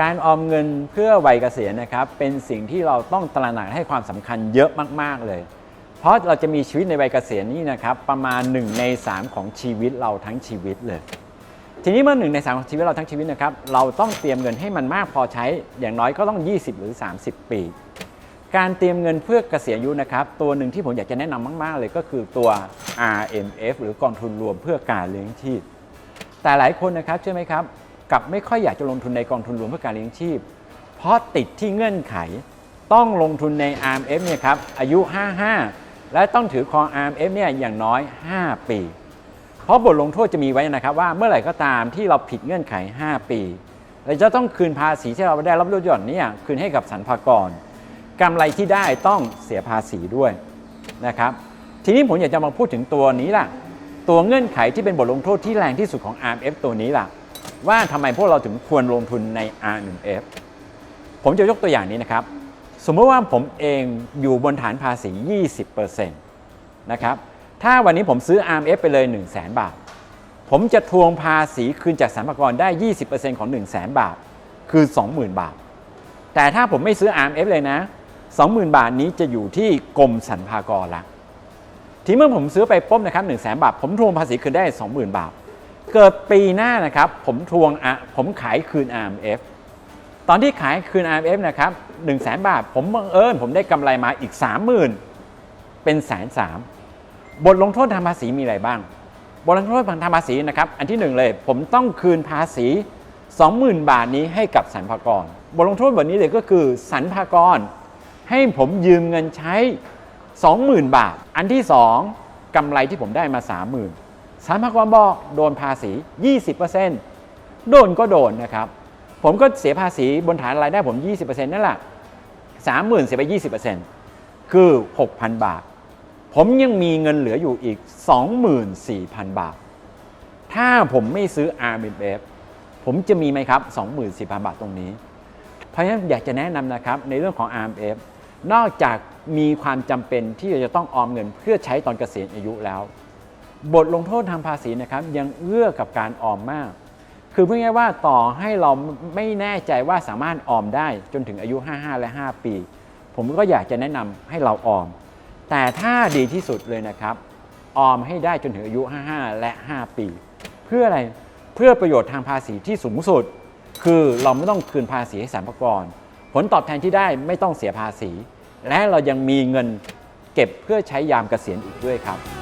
การออมเงินเพื่อวัยเกษียณนะครับเป็นสิ่งที่เราต้องตระหนักให้ความสำคัญเยอะมาก ๆ เลย เพราะเราจะมีชีวิตในวัยเกษียณนี่นะครับประมาณ 1 ใน 3 ของชีวิตเราทั้งชีวิตเลย ทีนี้เมื่อหนึ่งในสามของชีวิตเราทั้งชีวิตนะครับเราต้องเตรียมเงินให้มันมากพอใช้อย่างน้อยก็ต้อง 20 หรือ 30 ปี การเตรียมเงินเพื่อเกษียณอายุนะครับตัวหนึ่งที่ผมอยากจะแนะนำมาก ๆ เลยก็คือตัว RMF หรือกองทุนรวมเพื่อการเลี้ยงชีพแต่หลายคนนะครับเชื่อไหมครับ กับไม่ค่อยอยากจะลงทุนในกองทุนรวมเพื่อการเลี้ยงชีพ เพราะติดที่เงื่อนไข ต้องลงทุนใน RMF เนี่ยครับอายุ 55 และต้องถือครอง RMF เนี่ยอย่างน้อย 5 ปี เพราะบทลงโทษจะมีไว้นะครับว่าเมื่อไหร่ก็ตามที่เราผิดเงื่อนไข 5 ปีเราจะต้องคืนภาษีที่เราได้รับลดหย่อนเนี่ยคืนให้กับสรรพากรกำไรที่ได้ต้องเสียภาษีด้วยนะครับทีนี้ผมอยากจะมาพูดถึงตัวนี้ล่ะ ตัวเงื่อนไขที่เป็นบทลงโทษที่แรงที่สุดของ RMF ตัวนี้ล่ะ ว่าทำไมพวกเราถึงควรลงทุนใน RMF ผมจะยกตัวอย่างนี้นะครับ สมมติว่าผมเองอยู่บนฐานภาษี 20%นะครับ ถ้าวันนี้ผมซื้อ RMF ไปเลย 1 0 0 0 0แบาท ผมจะทวงภาษีคืนจากสรรพากรได้ 20%ของ 1 0 0 0 0แบาท คือ 20,000 บาท แต่ถ้าผมไม่ซื้อ RMF เลยนะ 20,000 บาทนี้จะอยู่ที่กรมสรรพากรละทีเมื่อผมซื้อไปปุ๊บนะครับ1 0 0 0 0แบาท ผมทวงภาษีคืนได้ 20,000 บาท เกิดปีหน้านะครับผมทวงอะผมขายคืน RMF ตอนที่ขายคืน RMF นะครับ1 0 0 0 0แบาท ผมบังเอิญผมได้กำไรมาอีก 30,000 เป็นแสนสามบทลงโทษทางภาษีมีอะไรบ้าง บทลงโทษทางภาษีนะครับอันที่หนึ่งเลย ผมต้องคืนภาษี 20,000 บาทนี้ให้กับสรรพากร บทลงโทษแบบนี้เลยก็คือสรรพากร ให้ผมยืมเงินใช้ 20,000 บาท อันที่ 2กำไรที่ผมได้มา 30,000 สรรพากรบอกโดนภาษี 20%โดนก็โดนนะครับ ผมก็เสียภาษีบนฐานรายได้ผม 20%นั่นแหละ30,000เสียไป 20%คือ 6,000 บาท ผมยังมีเงินเหลืออยู่อีก 24,000 บาท ถ้าผมไม่ซื้อ RMF ผมจะมีไหมครับ 24,000 บาทตรงนี้ เพราะฉะนั้นอยากจะแนะนำนะครับในเรื่องของ RMF นอกจากมีความจำเป็นที่จะต้องออมเงินเพื่อใช้ตอนเกษียณอายุแล้ว บทลงโทษทางภาษีนะครับยังเอื้อกับการออมมาก คือพูดง่ายๆว่าต่อให้เราไม่แน่ใจว่าสามารถออมได้จนถึงอายุ 55 และ 5 ปี ผมก็อยากจะแนะนำให้เราออม แต่ถ้าดีที่สุดเลยนะครับ ออมให้ได้จนถึงอายุ 55 และ 5 ปี เพื่ออะไรเพื่อประโยชน์ทางภาษีที่สูงสุด คือเราไม่ต้องคืนภาษีให้สรรพากรผลตอบแทนที่ได้ไม่ต้องเสียภาษี และเรายังมีเงินเก็บเพื่อใช้ยามเกษียณอีกด้วยครับ